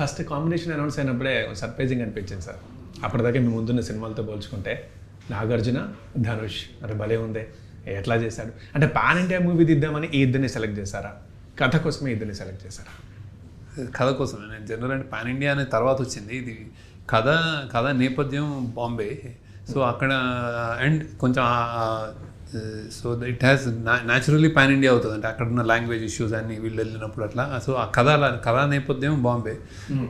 First combination announce అయినప్పుడే surprising అనిపించింది sir. అప్పటిదాకా మీ ముందున్న సినిమాలతో పోల్చుకుంటే నాగార్జున ధనుష్ అది భలే ఉంది. ఎట్లా చేశాడు? అంటే పాన్ ఇండియా మూవీ తీద్దామని ఈ ఇద్దరిని సెలెక్ట్ చేశారా? కథ కోసమే ఇద్దరిని సెలెక్ట్ చేశారా? కథ కోసం నేను జనరల్ అంటే పాన్ ఇండియా అనే తర్వాత వచ్చింది. ఇది కథ కథ నేపథ్యం బాంబే. సో అక్కడ అండ్ కొంచెం so it has naturally pan India అవుతుంది అంటే అక్కడ ఉన్న లాంగ్వేజ్ ఇష్యూస్ అన్ని వీళ్ళు వెళ్ళినప్పుడు అట్లా. సో ఆ కథ కథా నేపథ్యం బాంబే.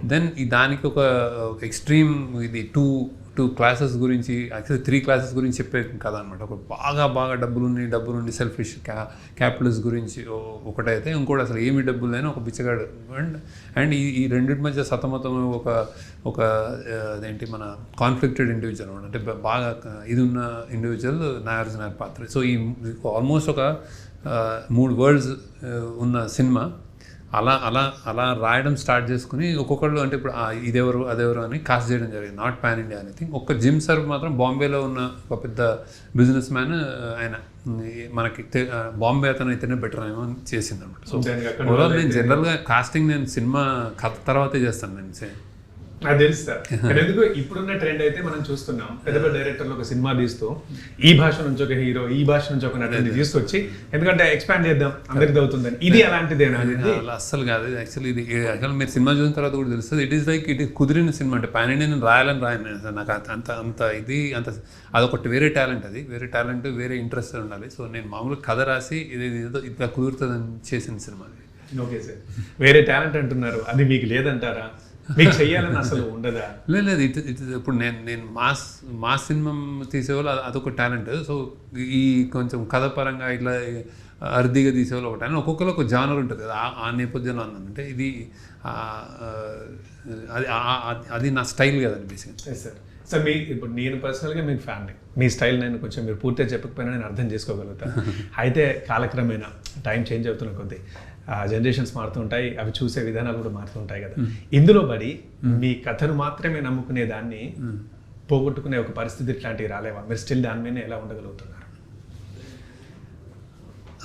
దెన్ ఈ దానికి ఒక ఎక్స్ట్రీమ్ ఇది టూ టూ క్లాసెస్ గురించి యాక్చువల్లీ త్రీ క్లాసెస్ గురించి చెప్పే కథ అనమాట ఒక బాగా బాగా డబ్బులుండి డబ్బులుండి సెల్ఫిష్ క్యా క్యాపిటల్స్ గురించి ఒకటైతే ఇంకోటి అసలు ఏమి డబ్బులు లేని ఒక బిచ్చగాడు అండ్ అండ్ ఈ ఈ రెండింటి మధ్య సతమతం ఒక ఒక అదేంటి మన కాన్ఫ్లిక్టెడ్ ఇండివిజువల్ అనమాట. అంటే బాగా ఇది ఉన్న ఇండివిజువల్ నాగార్జున పాత్ర. సో ఈ ఆల్మోస్ట్ ఒక మూడు వరల్డ్స్ ఉన్న సినిమా. అలా అలా అలా రాయడం స్టార్ట్ చేసుకుని ఒక్కొక్కళ్ళు అంటే ఇప్పుడు ఇదెవరు అదెవరు అని కాస్ట్ చేయడం జరిగింది. నాట్ పాన్ ఇండియా అని థింక్. ఒక్క జిమ్ సర్ మాత్రం బాంబేలో ఉన్న ఒక పెద్ద బిజినెస్ మ్యాన్ ఆయన మనకి బాంబే అతను అయితేనే బెటర్ ఏమో అని చేసింది అనమాట సో ఓవరాల్ నేను జనరల్గా కాస్టింగ్ నేను సినిమా కథ తర్వాతే చేస్తాను నేను. తెలుసు సార్. ఎందుకు ఇప్పుడున్న ట్రెండ్ అయితే మనం చూస్తున్నాం. పెద్ద పెద్ద డైరెక్టర్లు ఒక సినిమా తీస్తూ ఈ భాష నుంచి ఒక హీరో ఈ భాష నుంచి ఒక నటుని తీసుకొచ్చి ఎందుకంటే ఎక్స్పాండ్ చేద్దాం అందరికి అవుతుందని ఇది అలాంటిదేనా అస్సలు కాదు. యాక్చువల్లీ ఇది యాక్చువల్ మీరు సినిమా చూసిన తర్వాత కూడా తెలుస్తుంది. It is like it is కుదిరిన సినిమా అంటే పాన్ ఇండియా నేను రాయాలని రాయను నేను అసలు నాకు అంత- అంత ఇది అంత అదొకటి వేరే టాలెంట్ అది. వేరే టాలెంట్ వేరే ఇంట్రెస్ట్ ఉండాలి. సో నేను మామూలుగా కథ రాసి ఇది ఏదో ఇట్లా కుదురుతుందని చేసిన సినిమా అది. ఓకే సార్ వేరే టాలెంట్ అంటున్నారు. అది మీకు లేదంటారా? మీకు చెయ్యాలని అసలు ఉండదా? లేదు లేదు ఇట్ ఇట్ ఇప్పుడు నేను నేను మాస్ మాస్ సినిమా తీసేవాళ్ళు అది- అదొక టాలెంట్. సో ఈ కొంచెం కథ పరంగా ఇట్లా అర్ధీగా తీసేవాళ్ళు ఒక టాలెంట్ ఒక్కొక్కరు ఒక జానర్ ఉంటుంది కదా ఆ- నేపథ్యంలో అంటే ఇది అది అది నా స్టైల్ కదండి బేసిక్గా సార్ సార్ మీ ఇప్పుడు నేను పర్సనల్గా మీకు ఫ్యాన్ని. మీ స్టైల్ నేను కొంచెం మీరు పూర్తిగా చెప్పకపోయినా నేను అర్థం చేసుకోగలుగుతాను అయితే కాలక్రమేణా టైం చేంజ్ అవుతున్న కొద్దీ జనరేషన్స్ మారుతుంటాయి అవి చూసే విధానాలు కూడా మారుతుంటాయి కదా. ఇందులో పడి మీ కథను మాత్రమే నమ్ముకునే దాన్ని పోగొట్టుకునే ఒక పరిస్థితి ఇట్లాంటివి రాలేవా? మీరు స్టిల్ దాని మీద ఎలా ఉండగలుగుతున్నారు?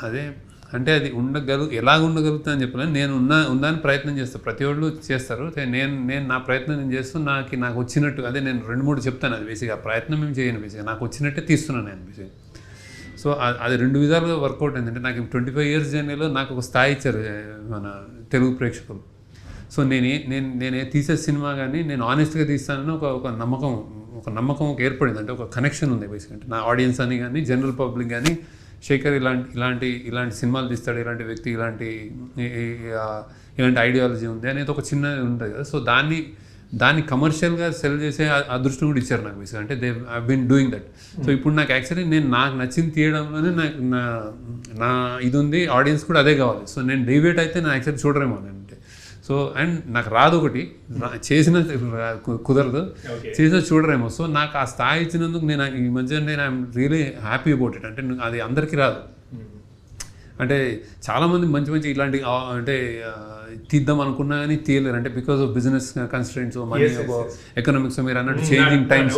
అదే అంటే అది ఉండగలు ఎలా ఉండగలుగుతా అని చెప్పలేను. నేను ఉన్న ఉందని ప్రయత్నం చేస్తాను ప్రతి ఒళ్ళు చేస్తారు. నేను నేను నా ప్రయత్నం నేను చేస్తూ నాకు నాకు వచ్చినట్టు అదే నేను రెండు మూడు చెప్తాను అది బేసిక్గా. ప్రయత్నం మేము చేయను బేసిక్గా. నాకు వచ్చినట్టే తీస్తున్నాను నేను బేసిక్గా. సో అది రెండు విధాలుగా వర్కౌట్ అయింది. అంటే నాకు ట్వంటీ ఫైవ్ ఇయర్స్ జర్నీలో నాకు ఒక స్థాయి ఇచ్చారు మన తెలుగు ప్రేక్షకులు. సో నేనే నేను నేనే తీసే సినిమా కానీ నేను ఆనెస్ట్గా తీస్తానని ఒక ఒక నమ్మకం ఒక నమ్మకం ఒక ఏర్పడింది. అంటే ఒక కనెక్షన్ ఉంది బేసిక్ అంటే నా ఆడియన్స్ అని కానీ జనరల్ పబ్లిక్ కానీ శేఖర్ ఇలాంటి ఇలాంటి ఇలాంటి సినిమాలు తీస్తాడు ఇలాంటి వ్యక్తి ఇలాంటి ఇలాంటి ఐడియాలజీ ఉంది అనేది ఒక చిన్న ఉంటుంది కదా. సో దాన్ని దాన్ని కమర్షియల్గా సెల్ చేసే అదృష్టం కూడా ఇచ్చారు నాకు బేసిక్ అంటే they I been doing that so ఇప్పుడు నాకు యాక్చువల్లీ నేను నాకు నచ్చింది తీయడంలోనే నాకు నా నా ఇది ఉంది ఆడియన్స్ కూడా అదే కావాలి. సో నేను డివేట్ అయితే నేను యాక్చువల్లీ చూడరేమో అంటే. సో అండ్ నాకు రాదు ఒకటి. చేసిన కుదరదు. చేసిన చూడరేమో. సో నాకు ఆ స్థాయి ఇచ్చినందుకు నేను ఈ మధ్య నేను I'm really happy about it అంటే అది అందరికీ రాదు. అంటే చాలామంది మంచి మంచి ఇలాంటి అంటే తీద్దాం అనుకున్నా కానీ తీయలేరు. అంటే because of business constants money. Economics మీరు అన్నట్టు Hmm, చేంజింగ్ నా- టైమ్స్?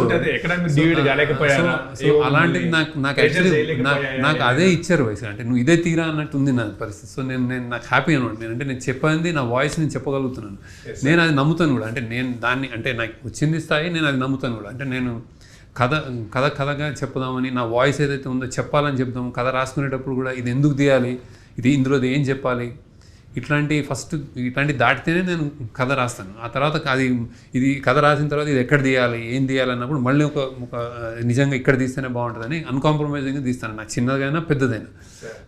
ఏవో అలాంటిది నాకు నాకు యాక్చువల్లీ? నాకు అదే ఇచ్చారు వయసు అంటే నువ్వు ఇదే తీరా అన్నట్టు ఉంది నా పరిస్థితి. సో నేను నేను నాకు హ్యాపీ అనమాట. నేను అంటే నేను చెప్పంది నా వాయిస్ నేను చెప్పగలుగుతున్నాను. నేను అది నమ్ముతాను కూడా. అంటే నేను దాన్ని అంటే నాకు వచ్చింది స్థాయి నేను అది నమ్ముతాను కూడా. అంటే నేను కథ కథ కథగా చెప్పుదామని నా వాయిస్ ఏదైతే ఉందో చెప్పాలని చెప్దాము కథ రాసుకునేటప్పుడు కూడా ఇది ఎందుకు తీయాలి ఇది ఇందులో ఏం చెప్పాలి ఇట్లాంటి ఫస్ట్ ఇట్లాంటి దాటితేనే నేను కథ రాస్తాను. ఆ తర్వాత అది ఇది కథ రాసిన తర్వాత ఇది ఎక్కడ తీయాలి ఏం తీయాలి అన్నప్పుడు మళ్ళీ ఒక ఒక నిజంగా ఇక్కడ తీస్తేనే బాగుంటుందని అన్కాంప్రమైజింగ్గా తీస్తాను. నాకు చిన్నదైనా పెద్దదైనా.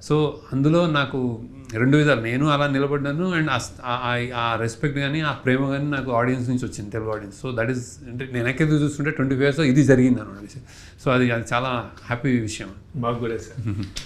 సో అందులో నాకు రెండు విధాలు. నేను అలా నిలబడ్డాను అండ్ ఆ రెస్పెక్ట్ కానీ ఆ ప్రేమ కానీ నాకు ఆడియన్స్ నుంచి వచ్చింది Telugu audience so that is అంటే నేను ఎక్కడికి చూస్తుంటే ట్వంటీ ఫైవ్ ఇయర్స్ ఇది జరిగింది అనమాట సో అది అది చాలా హ్యాపీ విషయం. కూడా సార్.